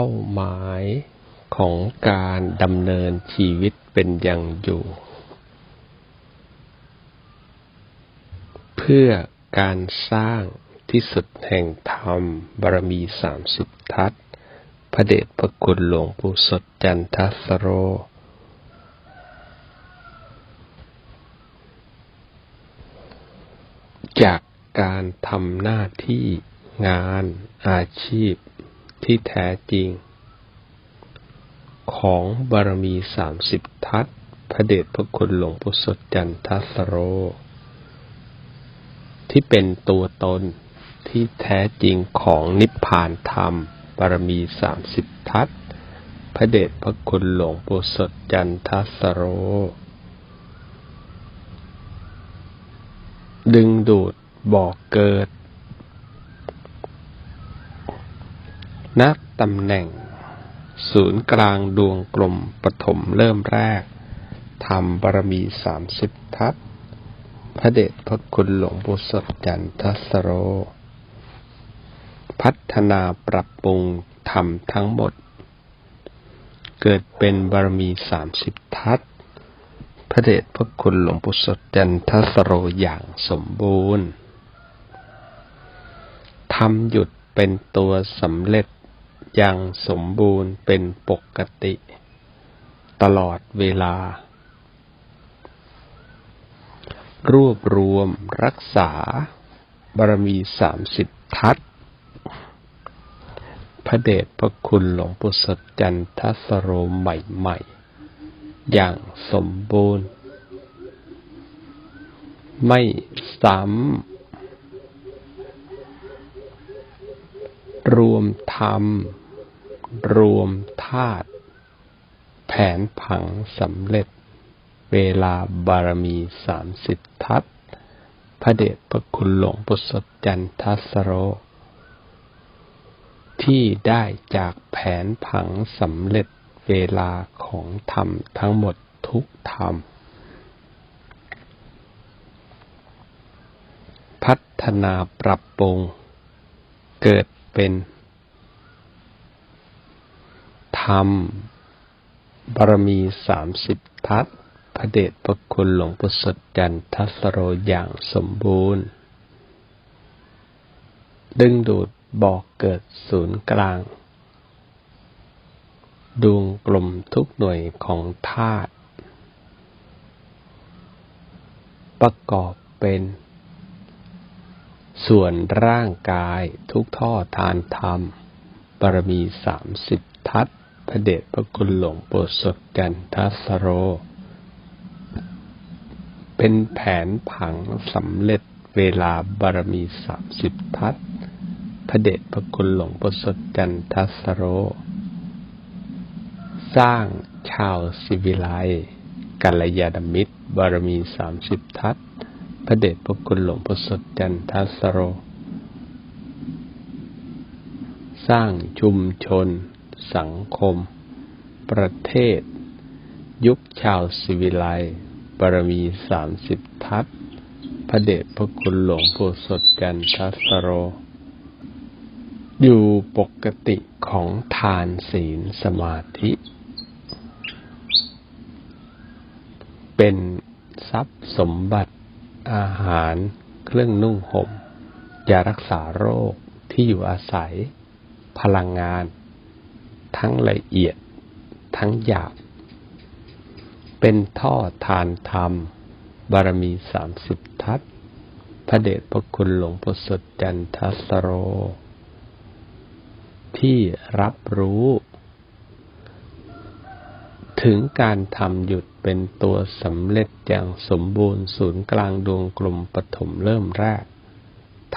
เป้าหมายของการดำเนินชีวิตเป็นอย่างอยู่ เพื่อการสร้างที่สุดแห่งธรรมบารมีสามสิบทัศน์พระเดชพระคุณหลวงปู่สดจันทัสโร จากการทำหน้าที่งานอาชีพ ที่แท้จริง ของบารมีสามสิบทัศพระเดชพระคุณหลวงปู่สดจันทสโร ที่เป็นตัวตนที่แท้จริงของนิพพานธรรมบารมีสามสิบทัศพระเดชพระคุณหลวงปู่สดจันทสโร ดึงดูดบอกเกิด นักตำแหน่ง ศูนย์กลางดวงกลมปฐมเริ่มแรกทำบารมีสามสิบทัศพระเดชพระคุณหลวงปู่สดจันทสโร พัฒนาปรับปรุงธรรมทั้งหมด เกิดเป็นบารมีสามสิบทัศพระเดชพระคุณหลวงปู่สดจันทสโรอย่างสมบูรณ์ทำหยุดเป็นตัวสำเร็จ อย่างสมบูรณ์เป็นปกติ ตลอดเวลา รวบรวมรักษาบารมีสามสิบทัศน์พระเดชพระคุณหลวงปู่สดจันทสโรใหม่ ๆ อย่างสมบูรณ์ ไม่ซ้ำรวมธรรม รวมธาตุแผนผังสำเร็จ เวลาบารมีสามสิบทัศพระเดชพระคุณหลวงปู่สดจันทสโร ที่ได้จากแผนผังสำเร็จเวลาของธรรมทั้งหมดทุกธรรม พัฒนาปรับปรุง เกิดเป็น รรม บารมีสามสิบทัศพระเดชพระคุณหลวงปู่สดจันทัสโรอย่างสมบูรณ์ ดึงดูดบอกเกิดศูนย์กลาง ดวงกลมทุกหน่วยของธาตุประกอบเป็น ส่วนร่างกายทุกท่อทานธรรมบารมีสามสิบทัศ พระเดชพระคุณหลวงปู่สดจันทัสโร เป็นแผนผังสำเร็จเวลาบารมีสามสิบทัศพระเดชพระคุณหลวงปู่สดจันทัสโร สร้างชาวสิวิไลกัลยาณมิตร บารมีสามสิบทัศพระเดชพระคุณหลวงปู่สดจันทัสโร สร้างชุมชน สังคม ประเทศ ยุคชาวสิวิไลบารมีสามสิบทัศพระเดชพระคุณหลวงปู่สดจันทสโร อยู่ปกติของทานศีลสมาธิ เป็นทรัพย์สมบัติอาหารเครื่องนุ่งห่มยารักษาโรคที่อยู่อาศัย พลังงาน ทั้งละเอียดทั้งหยาบ เป็นท่อทานธรรม บารมีสามสิบทัศพระเดชพระคุณหลวงปู่สดจันทสโร ที่รับรู้ ถึงการทำหยุดเป็นตัวสำเร็จอย่างสมบูรณ์ศูนย์กลางดวงกลมปฐมเริ่มแรก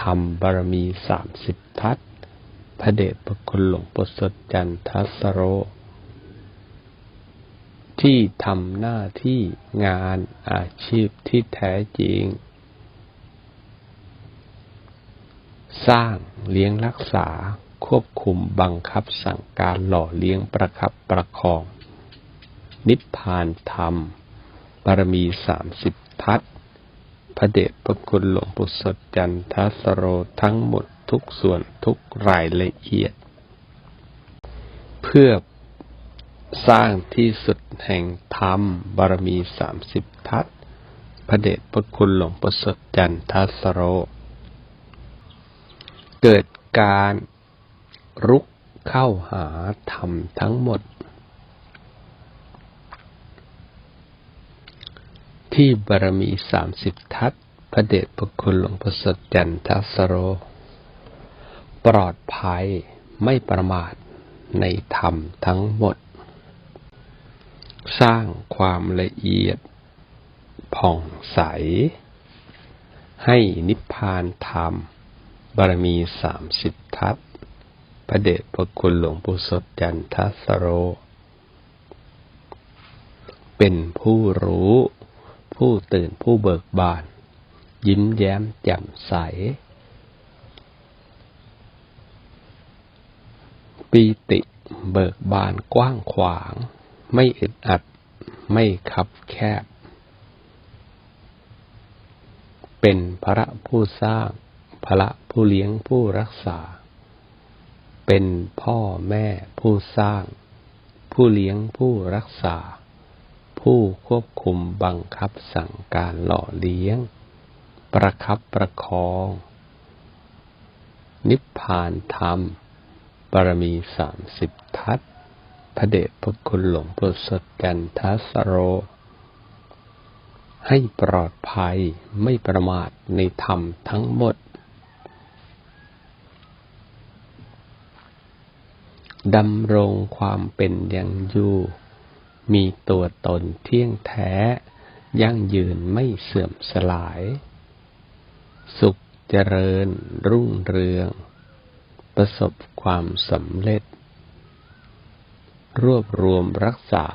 ทำบารมีสามสิบทัศ พระเดชพระคุณหลวงปู่สดจันทัสโร ที่ทำหน้าที่งานอาชีพที่แท้จริง สร้างเลี้ยงรักษาควบคุมบังคับสั่งการหล่อเลี้ยงประคับประคอง นิพพานธรรมบารมีสามสิบทัศพระเดชพระคุณหลวงปู่สดจันทสโรทั้งหมด ทุกส่วนทุกรายละเอียด เพื่อสร้างที่สุดแห่งธรรมบารมีสามสิบทัศพระเดชพระคุณหลวงประสดจันทสโร เกิดการรุกเข้าหาธรรมทั้งหมด ที่บารมีสามสิบทัศพระเดชพระคุณหลวงประสดจันทสโร ปลอดภัยไม่ประมาทในธรรมทั้งหมด สร้างความละเอียด ผ่องใส ให้นิพพานธรรม บารมีสามสิบทัศพระเดชพระคุณหลวงปู่สดจันทสโร เป็นผู้รู้ ผู้ตื่นผู้เบิกบาน ยิ้มแย้มแจ่มใส ปีติเบิกบานกว้างขวาง ไม่อึดอัด ไม่คับแคบ เป็นพระผู้สร้าง พระผู้เลี้ยงผู้รักษา เป็นพ่อแม่ผู้สร้าง ผู้เลี้ยงผู้รักษา ผู้ควบคุมบังคับสั่งการหล่อเลี้ยง ประคับประคอง นิพพานธรรม บารมีสามสิบทัศพระเดชพระคุณหลวงพ่อสดกันทัสโร ให้ปลอดภัยไม่ประมาทในธรรมทั้งหมดดำรงความเป็นอย่างอยู่ มีตัวตนเที่ยงแท้ ยั่งยืนไม่เสื่อมสลาย สุขเจริญรุ่งเรือง ประสบความสำเร็จ รวบรวมรักษา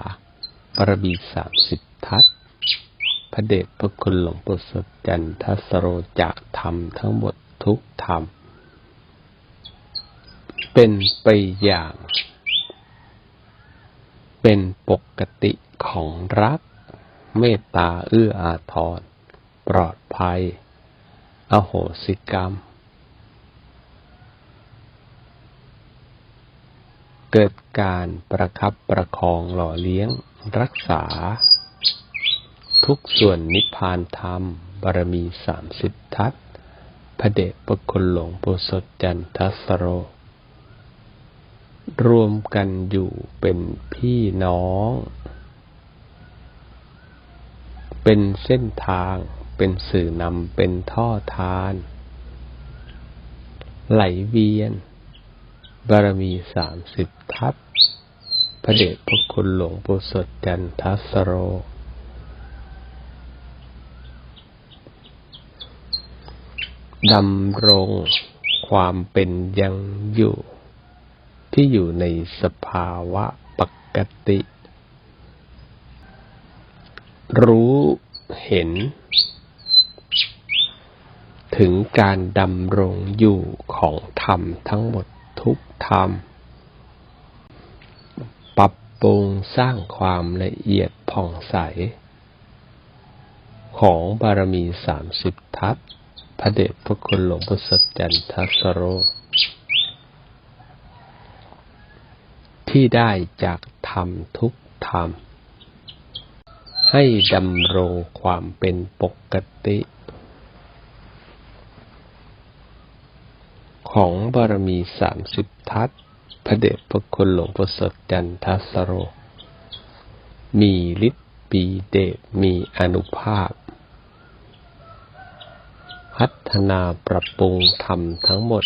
ปรบีสามสิบทัศพระเดชพระคุณหลวงปู่สดจันทสโรจากธรรมทั้งหมดทุกธรรม เป็นไปอย่าง เป็นปกติของรัก เมตตาเอื้ออาทร ปลอดภัย อโหสิกรรม เกิดการประคับประคองหล่อเลี้ยง รักษา ทุกส่วนนิพพานธรรมบารมีสามสิบทัศน์พระเดชพระคุณหลวงปู่สดจันทสโร รวมกันอยู่เป็นพี่น้อง เป็นเส้นทาง เป็นสื่อนำเป็นท่อทาน ไหลเวียน บารมีสามสิบทัศน์พระเดชพระคุณหลวงปู่สดจันทัสโร ดำรงความเป็นยังอยู่ ที่อยู่ในสภาวะปกติ รู้เห็น ถึงการดำรงอยู่ของธรรมทั้งหมด ธรรม ปรับปรุงสร้างความละเอียดผ่องใส ของบารมีสามสิบทัศพระเดชพระคุณหลวงพ่อสดจันทสโร ที่ได้จากธรรมทุกธรรม ให้ดำรงความเป็นปกติ ของบารมีสามสิบทัศพระเดชพระคุณหลวงพ่อสดจันทสโร มีฤทธิ์ปีเดชมีอนุภาพ พัฒนาปรับปรุงธรรมทั้งหมด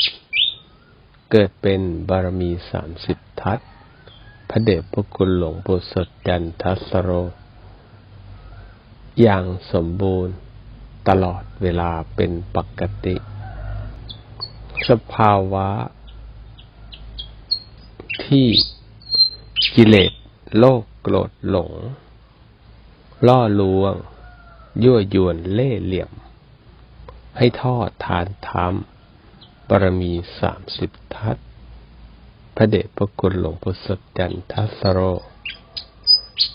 เกิดเป็นบารมีสามสิบทัศพระเดชพระคุณหลวงปู่สดจันทสโร อย่างสมบูรณ์ตลอดเวลาเป็นปกติ สภาวะ ที่กิเลสโลกโกรธหลง ล่อลวง ยั่วยวนเล่ห์เหลี่ยม ให้ทอดทานธรรมบารมีสามสิบทัศพระเดชพระคุณหลวงปู่สดจันทัสโร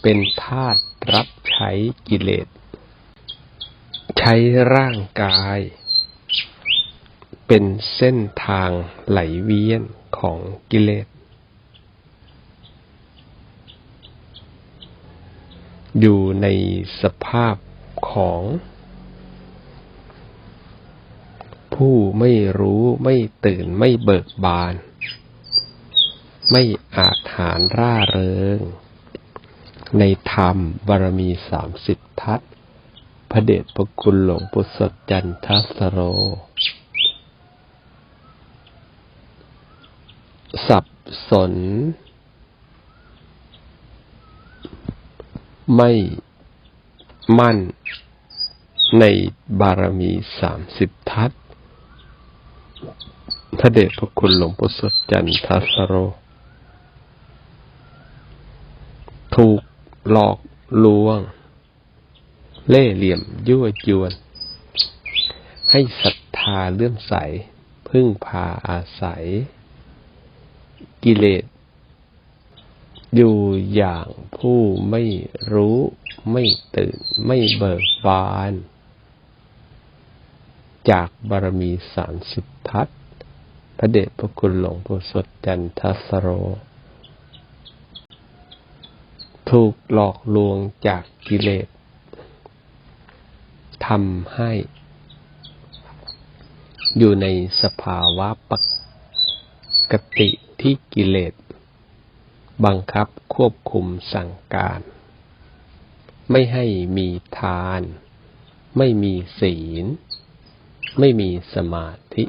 เป็นทาสรับใช้กิเลส ใช้ร่างกาย เป็นเส้นทางไหลเวียนของกิเลส อยู่ในสภาพของ ผู้ไม่รู้ไม่ตื่นไม่เบิกบาน ไม่อาจหารร่าเริง ในธรรมบารมีสามสิบทัศพระเดชพระคุณหลวงปุสดจันทสโร สับสน ไม่มั่นในบารมีสามสิบทัศพระเดชพระคุณหลวงปู่สดจันทสโร ถูกหลอกลวง เล่เหลี่ยมยั่วยวน ให้ศรัทธาเลื่อมใส พึ่งพาอาศัย กิเลส อยู่อย่างผู้ไม่รู้ไม่ตื่นไม่เบิกบาน จากบารมีสามสิบทัศน์พระเดชพระคุณหลวงปู่สดจันทสโร ถูกหลอกลวงจากกิเลสทำให้ อยู่ในสภาวะปกติ ที่กิเลส บังคับควบคุมสั่งการ ไม่ให้มีทาน ไม่มีศีล ไม่มีสมาธิ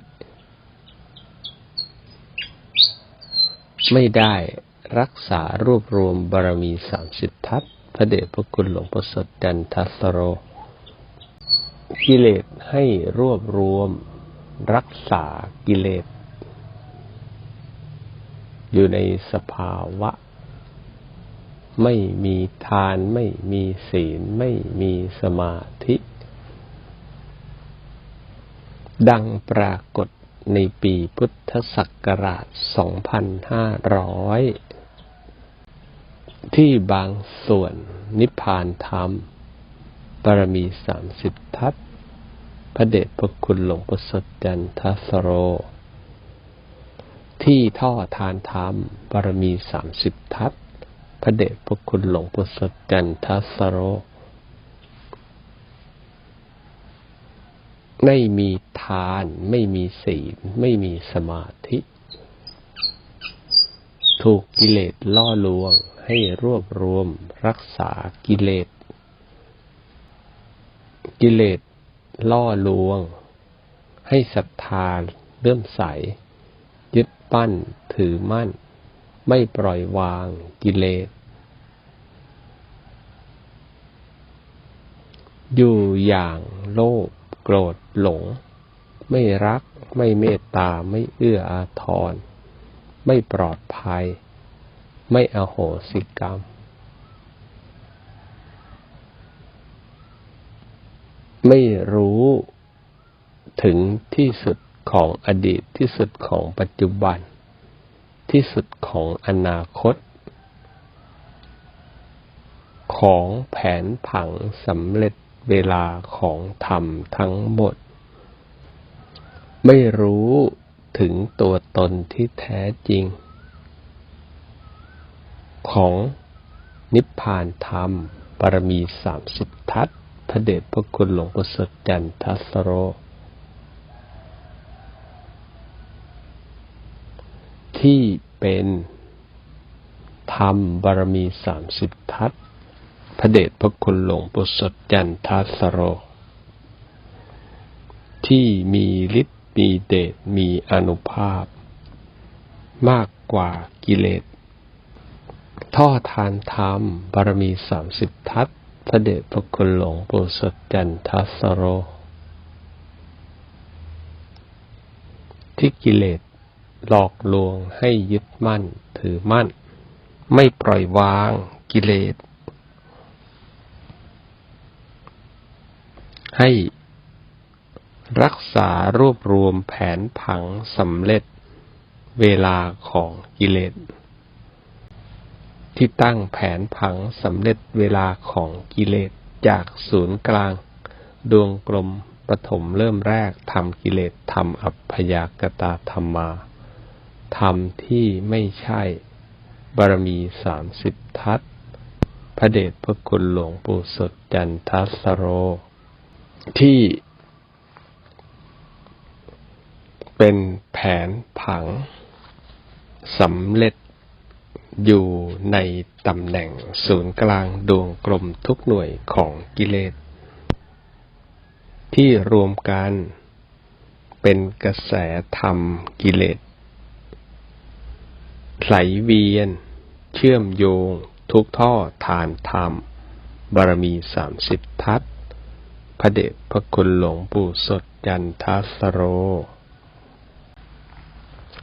ไม่ได้รักษารวบรวมบารมีสามสิบทัศน์พระเดชพระคุณหลวงพ่อสดจันทัสโร กิเลสให้รวบรวม รักษากิเลส อยู่ในสภาวะ ไม่มีทานไม่มีศีล ไม่มีสมาธิ ดังปรากฏในปีพุทธศักราช 2500 ที่บางส่วนนิพพานธรรมบารมีสามสิบทัศพระเดชพระคุณหลวงปู่สดจันทสโร ที่ท่อทานธรรมบารมีสามสิบทัศพระเดชพระคุณหลวงปู่สดจันทสโร ไม่มีทาน ไม่มีศีล ไม่มีสมาธิ ถูกกิเลสล่อลวงให้รวบรวมรักษากิเลส กิเลสล่อลวง ให้ศรัทธาเลื่อมใส ปั้นถือมั่น ไม่ปล่อยวางกิเลส อยู่อย่างโลภโกรธหลง ไม่รักไม่เมตตาไม่เอื้ออาทร ไม่ปลอดภัย ไม่อโหสิกรรม ไม่รู้ถึงที่สุด ของอดีตที่สุดของปัจจุบัน ที่สุดของอนาคต ของแผนผังสำเร็จเวลาของธรรมทั้งหมด ไม่รู้ถึงตัวตนที่แท้จริง ของนิพพานธรรมปรมีสามสิบทัศพระเดชพระคุณหลวงปู่สดจันทสโร ที่เป็นธรรมบารมีสามสิบทัศพระเดชพระคุณหลวงปู่สดจันทสโร ที่มีฤทธิ์มีเดชมีอนุภาพ มากกว่ากิเลสท่อทานธรรมบารมีสามสิบทัศพระเดชพระคุณหลวงปู่สดจันทสโร ที่กิเลส หลอกลวงให้ยึดมั่นถือมั่น ไม่ปล่อยวางกิเลส ให้รักษารวบรวมแผนผังสำเร็จเวลาของกิเลส ที่ตั้งแผนผังสำเร็จเวลาของกิเลสจากศูนย์กลาง ดวงกลมปฐมเริ่มแรกทำกิเลสทำอัพพยากตาธรรมา ทำที่ไม่ใช่ บารมีสามสิบทัศพระเดชพระคุณหลวงปู่สดจันทัสโร ที่เป็นแผนผังสำเร็จอยู่ในตำแหน่งศูนย์กลางดวงกลมทุกหน่วยของกิเลส ที่รวมกันเป็นกระแสธรรมกิเลส ไหลเวียน เชื่อมโยง ทุกท่อทานธรรม บารมีสามสิบทัศพระเดชพระคุณหลวงปู่สดจันทัสโร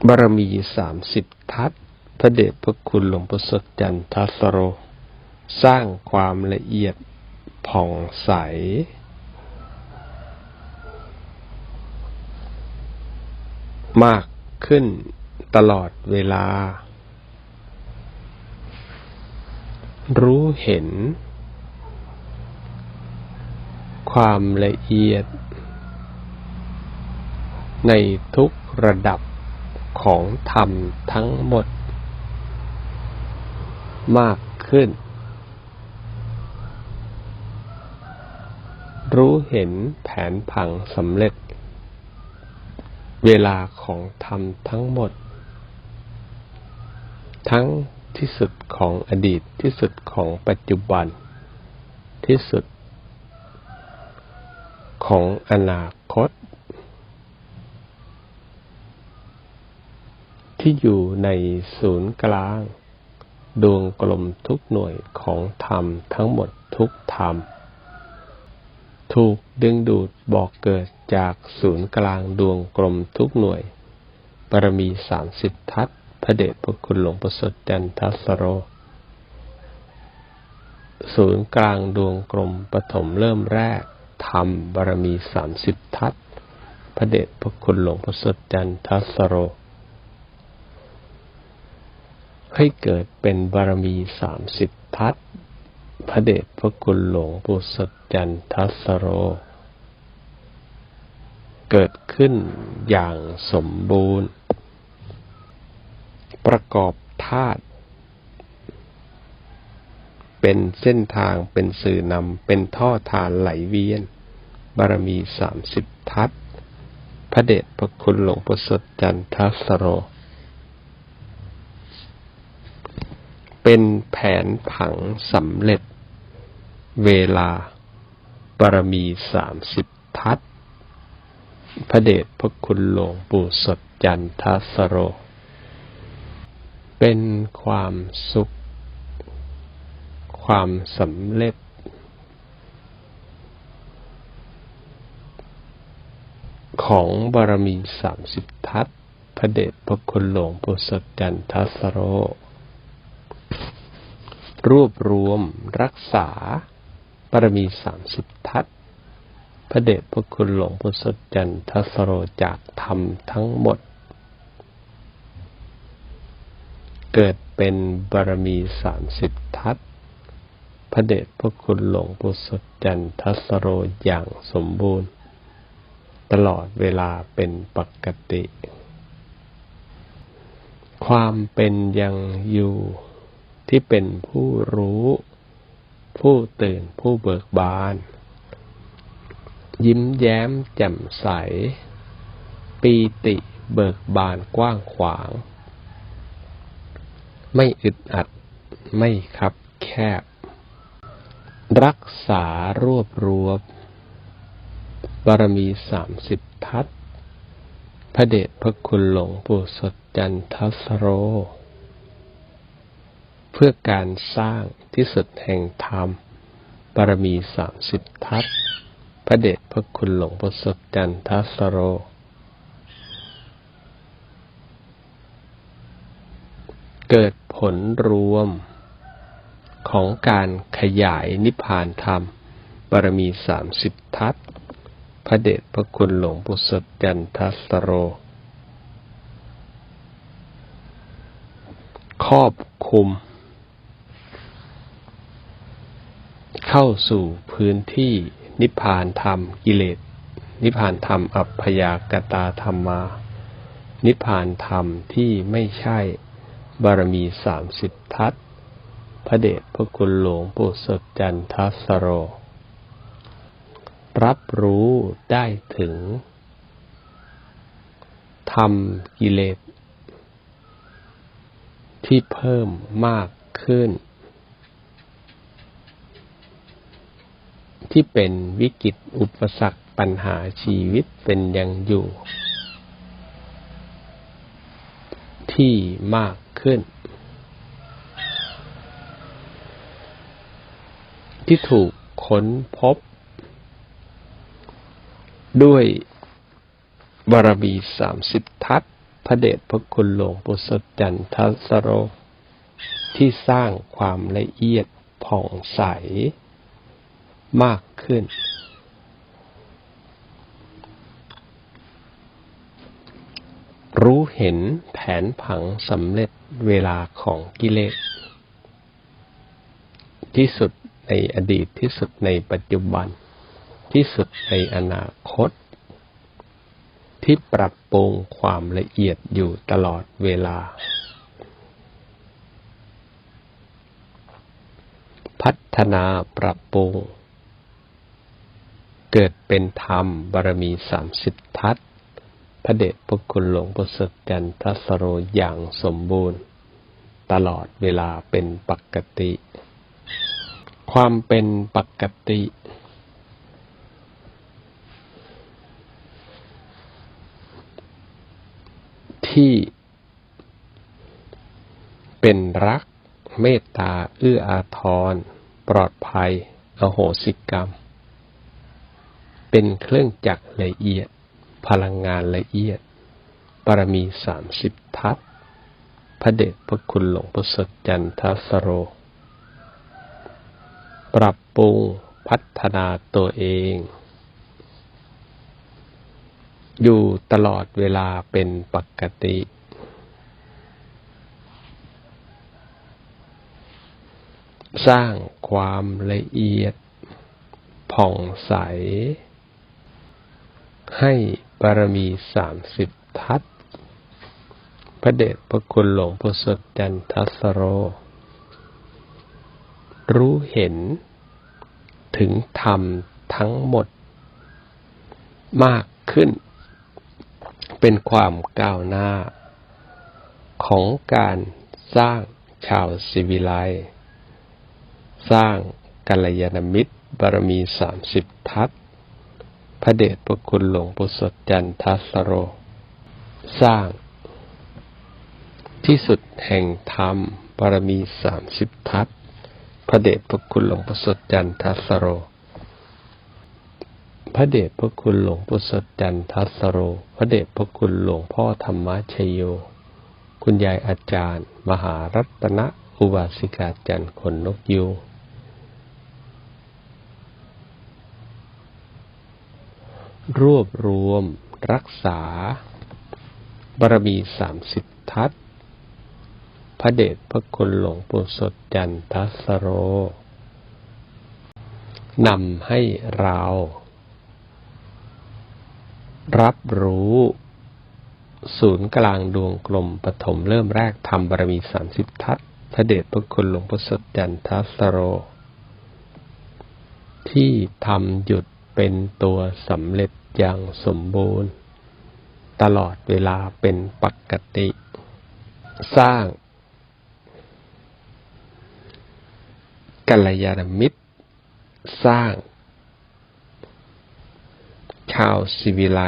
บารมีสามสิบทัศพระเดชพระคุณหลวงปู่สดจันทัสโร สร้างความละเอียดผ่องใสมากขึ้นตลอดเวลา รู้เห็น ความละเอียด ในทุกระดับของธรรมทั้งหมด มากขึ้น รู้เห็นแผนผังสำเร็จ เวลาของธรรมทั้งหมด ทั้ง ที่สุดของอดีตที่สุดของปัจจุบัน ที่สุด ของอนาคต ที่อยู่ในศูนย์กลาง ดวงกลมทุกหน่วยของธรรมทั้งหมดทุกธรรม ถูกดึงดูดบอกเกิดจากศูนย์กลางดวงกลมทุกหน่วยบารมีสามสิบทัศน พระเดชพระคุณหลวงประสดจันทัสโร ศูนย์กลางดวงกลมปฐมเริ่มแรกธรรมบารมีสามสิบทัศพระเดชพระคุณหลวงประสดจันทัสโร ให้เกิดเป็นบารมีสามสิบทัศพระเดชพระคุณหลวงปู่สดจันทัสโร เกิดขึ้นอย่างสมบูรณ์ ประกอบธาตุเป็นเส้นทางเป็นสื่อนำเป็นท่อทานไหลเวียน บารมีสามสิบทัศพระเดชพระคุณหลวงปู่สดจันทสโร เป็นแผนผังสำเร็จ เวลาบารมีสามสิบทัศพระเดชพระคุณหลวงปู่สดจันทสโร เป็นความสุข ความสำเร็จ ของบารมีสามสิบทัศพระเดชพระคุณหลวงปู่สดจันทสโร รวบรวมรักษาบารมีสามสิบทัศพระเดชพระคุณหลวงปู่สดจันทสโรจากธรรมทั้งหมด เกิดเป็นบารมีสามสิบทัศพระเดชพระคุณหลวงปู่สดจันทัสโรอย่างสมบูรณ์ ตลอดเวลาเป็นปกติ ความเป็นยังอยู่ที่เป็นผู้รู้ ผู้ตื่นผู้เบิกบาน ยิ้มแย้มแจ่มใส ปีติเบิกบานกว้างขวาง ไม่อึดอัด ไม่คับแคบ รักษารวบรวมบารมีสามสิบทัศพระเดชพระคุณหลวงปู่สดจันทสโร เพื่อการสร้างที่สุดแห่งธรรมบารมีสามสิบทัศพระเดชพระคุณหลวงปู่สดจันทสโร เกิดผลรวมของการขยายนิพพานธรรม บารมีสามสิบทัศพระเดชพระคุณหลวงปู่สดจันทัสโร ครอบคุม เข้าสู่พื้นที่นิพพานธรรมกิเลส นิพพานธรรมอัพยากตาธรรมา นิพพานธรรมที่ไม่ใช่ บารมีสามสิบทัศพระเดชพระคุณหลวงปู่สดจันทสโร รับรู้ได้ถึงทำกิเลสที่เพิ่มมากขึ้น ที่เป็นวิกฤตอุปสรรคปัญหาชีวิตเป็นยังอยู่ ที่มากขึ้น ที่ถูกค้นพบ ด้วยบารมีสามสิบทัศพระเดชพระคุณหลวงปู่สดจันทสโร ที่สร้างความละเอียดผ่องใสมากขึ้น รู้ เห็นแผนผังสำเร็จเวลาของกิเลส ที่สุดในอดีตที่สุดในปัจจุบัน ที่สุดในอนาคต ที่ปรับปรุงความละเอียดอยู่ตลอดเวลา พัฒนาปรับปรุง เกิดเป็นธรรมบารมีสามสิบทัศ พระเดชพระคุณหลวงประเสริฐจันทสโรอย่างสมบูรณ์ ตลอดเวลาเป็นปกติ ความเป็นปกติ ที่เป็นรักเมตตาเอื้ออาทร ปลอดภัย อโหสิกรรม เป็นเครื่องจักรละเอียด พลังงานละเอียดปรมีสามสิบทัศพระเดชพระคุณหลวงพ่อสดจันทสโร ปรับปรุงพัฒนาตัวเอง อยู่ตลอดเวลาเป็นปกติ สร้างความละเอียดผ่องใส ให้บารมีสามสิบทัศพระเดชพระคุณหลวงพ่อสดจันทสโร รู้เห็นถึงธรรมทั้งหมด มากขึ้น เป็นความก้าวหน้า ของการสร้างชาวสิวิไลสร้างกัลยาณมิตรบารมีสามสิบทัศ พระเดชพระคุณหลวงปู่สดจันทัสโร สร้าง ที่สุดแห่งธรรมบารมีสามสิบทัศพระเดชพระคุณหลวงปู่สดจันทัสโร พระเดชพระคุณหลวงปู่สดจันทัสโร พระเดชพระคุณหลวงพ่อธรรมชโย คุณยายอาจารย์ มหารัตนอุบาสิกาจันทร์คนนกยูง รวบรวม รักษา บารมีสามสิบทัศพระเดชพระคุณหลวงปู่สดจันทัสโร นำให้เรา รับรู้ ศูนย์กลางดวงกลมปฐมเริ่มแรกทำบารมีสามสิบทัศพระเดชพระคุณหลวงพ่สดจันทัสโร ที่ทำหยุด เป็นตัวสำเร็จอย่างสมบูรณ์ ตลอดเวลาเป็นปกติ สร้างกัลยาณมิตร สร้าง ชาวสิวิไล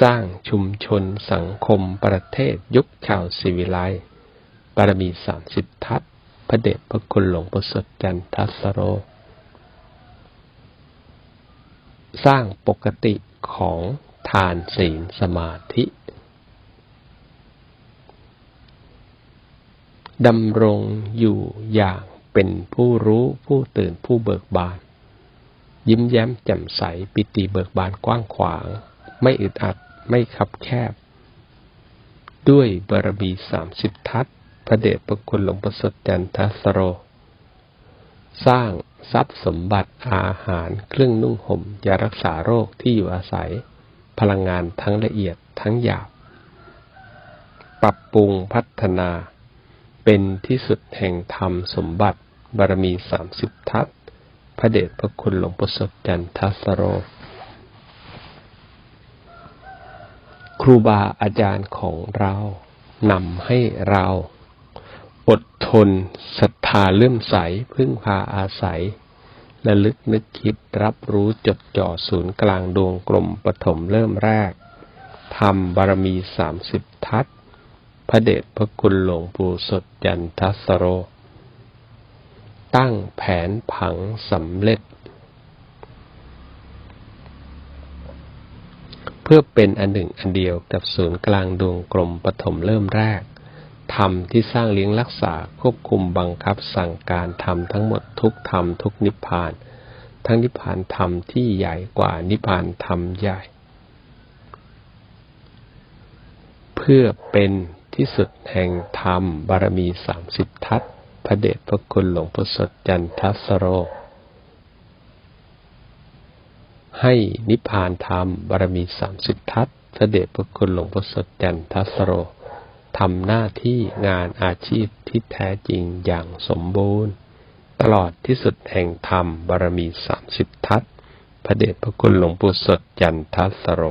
สร้างชุมชนสังคมประเทศยุคชาวสิวิไลบารมีสามสิบทัศพระเดชพระคุณหลวงประสดจันทัสโร สร้างปกติของทานศีลสมาธิดำรงอยู่อย่างเป็นผู้รู้ผู้ตื่นผู้เบิกบาน ยิ้มแย้มแจ่มใสปิติเบิกบานกว้างขวาง ไม่อึดอัดไม่คับแคบ ด้วยบารมีสามสิบทัศพระเดชพระคุณหลวงประสดจันทสโร สร้าง ทรัพย์สมบัติอาหารเครื่องนุ่งห่มยารักษาโรคที่อยู่อาศัย พลังงานทั้งละเอียดทั้งหยาบ ปรับปรุงพัฒนา เป็นที่สุดแห่งธรรมสมบัติบารมีสามสิบทัศพระเดชพระคุณหลวงปู่สดจันทสโร ครูบาอาจารย์ของเรานำให้เรา อดทนศรัทธาเลื่อมใส พึ่งพาอาศัยระลึกนึกคิดรับรู้จดจ่อศูนย์กลางดวงกลมปฐมเริ่มแรกทำบารมีสามสิบทัศพระเดชพระคุณหลวงปู่สดจันทัสโร ตั้งแผนผังสำเร็จ เพื่อเป็นอันหนึ่งอันเดียวกับศูนย์กลางดวงกลมปฐมเริ่มแรก ธรรมที่สร้างเลี้ยงรักษาควบคุมบังคับสั่งการธรรมทั้งหมดทุกธรรมทุกนิพพาน ทั้งนิพพานธรรมที่ใหญ่กว่านิพพานธรรมใหญ่ เพื่อเป็นที่สุดแห่งธรรมบารมีสามสิบทัศพระเดชพระคุณหลวงปู่สดจันทสโร ให้นิพพานธรรมบารมีสามสิบทัศพระเดชพระคุณหลวงพ่อสดจันทสโร ทำหน้าที่งานอาชีพที่แท้จริงอย่างสมบูรณ์ ตลอดที่สุดแห่งธรรมบารมีสามสิบทัศพระเดชพระคุณหลวงปู่สดจันทัสโร